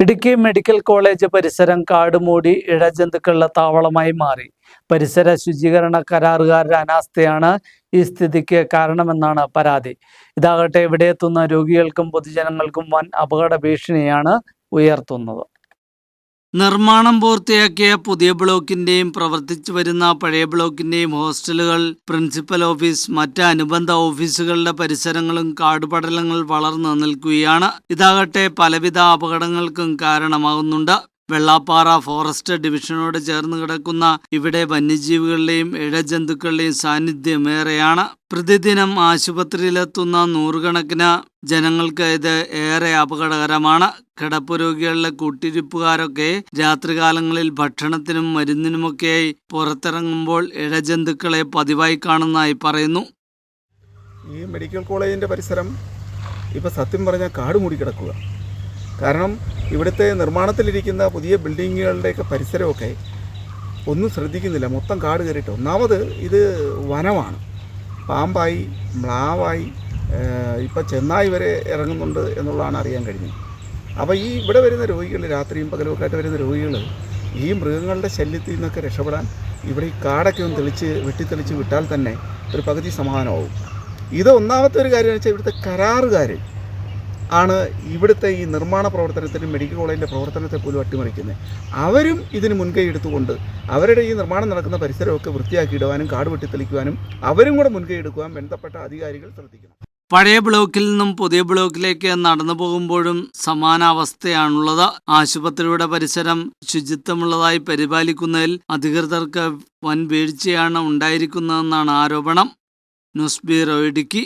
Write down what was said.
Idukki medical college പരിസരം കാടുമൂടി ഇഴജന്തുക്കളുടെ താവളമായി മാറി. പരിസര ശുചീകരണ കരാറുകാരുടെ അനാസ്ഥയാണ് ഈ സ്ഥിതിക്ക് കാരണമെന്നാണ് പരാതി. ഇതാകട്ടെ ഇവിടെ എത്തുന്ന രോഗികൾക്കും പൊതുജനങ്ങൾക്കും വൻ അപകട ഭീഷണിയാണ് ഉയർത്തുന്നത്. നിർമ്മാണം പൂർത്തിയാക്കിയ പുതിയ ബ്ലോക്കിന്റെയും പ്രവർത്തിച്ചു വരുന്ന പഴയ ബ്ലോക്കിന്റെയും ഹോസ്റ്റലുകൾ പ്രിൻസിപ്പൽ ഓഫീസ് മറ്റ് അനുബന്ധ ഓഫീസുകളുടെ പരിസരങ്ങളും കാടുപടലങ്ങൾ വളർന്നു നിൽക്കുകയാണ്. ഇതാകട്ടെ പലവിധ അപകടങ്ങൾക്കും കാരണമാകുന്നുണ്ട്. വെള്ളാപ്പാറ ഫോറസ്റ്റ് ഡിവിഷനോട് ചേർന്ന് കിടക്കുന്ന ഇവിടെ വന്യജീവികളുടെയും ഇഴജന്തുക്കളുടെയും സാന്നിധ്യം ഏറെയാണ് പ്രതിദിനം ആശുപത്രിയിലെത്തുന്ന നൂറുകണക്കിന് ജനങ്ങൾക്ക് ഇത് ഏറെ അപകടകരമാണ്. കിടപ്പ് രോഗികളിലെ കൂട്ടിരിപ്പുകാരൊക്കെ രാത്രികാലങ്ങളിൽ ഭക്ഷണത്തിനും മരുന്നിനുമൊക്കെയായി പുറത്തിറങ്ങുമ്പോൾ ഇഴജന്തുക്കളെ പതിവായി കാണുന്നതായി പറയുന്നു. ഈ മെഡിക്കൽ കോളേജിന്റെ പരിസരം ഇപ്പോൾ സത്യം പറഞ്ഞാൽ കാട് മൂടി കിടക്കുക. കാരണം ഇവിടുത്തെ നിർമ്മാണത്തിലിരിക്കുന്ന പുതിയ ബിൽഡിങ്ങുകളുടെയൊക്കെ പരിസരമൊക്കെ ഒന്നും ശ്രദ്ധിക്കുന്നില്ല. മൊത്തം കാട് കയറിയിട്ട് ഒന്നാമത് ഇത് വനമാണ്. പാമ്പായി മ്ലാവായി ഇപ്പം ചെന്നായി വരെ ഇറങ്ങുന്നുണ്ട് എന്നുള്ളതാണ് അറിയാൻ കഴിഞ്ഞത്. അപ്പോൾ ഈ ഇവിടെ വരുന്ന രോഗികൾ രാത്രിയും പകലുമൊക്കെ ആയിട്ട് വരുന്ന രോഗികൾ ഈ മൃഗങ്ങളുടെ ശല്യത്തിൽ നിന്നൊക്കെ രക്ഷപ്പെടാൻ ഇവിടെ ഈ കാടൊക്കെ ഒന്ന് തെളിച്ച് വെട്ടിത്തെളിച്ച് വിട്ടാൽ തന്നെ ഒരു പകുതി സമാധാനമാവും. ഇത് ഒന്നാമത്തെ ഒരു കാര്യം വെച്ചാൽ ഇവിടുത്തെ കരാറുകാർ ആണ് ഇവിടുത്തെ ഈ നിർമ്മാണ പ്രവർത്തനത്തിനും മെഡിക്കൽ കോളേജിന്റെ പ്രവർത്തനത്തെ പോലും അട്ടിമറിക്കുന്നത്. അവരും ഇതിന് മുൻകൈ എടുത്തുകൊണ്ട് അവരുടെ ഈ നിർമ്മാണം നടക്കുന്ന പരിസരമൊക്കെ വൃത്തിയാക്കിയിടുവാനും കാട് വെട്ടിത്തെളിക്കുവാനും അവരും കൂടെ മുൻകൈ എടുക്കുവാൻ ബന്ധപ്പെട്ട അധികാരികൾ ശ്രദ്ധിക്കണം. പഴയ ബ്ലോക്കിൽ നിന്നും പുതിയ ബ്ലോക്കിലേക്ക് നടന്നു പോകുമ്പോഴും സമാന അവസ്ഥയാണുള്ളത് ആശുപത്രിയുടെ പരിസരം ശുചിത്വമുള്ളതായി പരിപാലിക്കുന്നതിൽ അധികൃതർക്ക് വൻ വീഴ്ചയാണ് ഉണ്ടായിരിക്കുന്നതെന്നാണ് ആരോപണം. News bureau Idukki.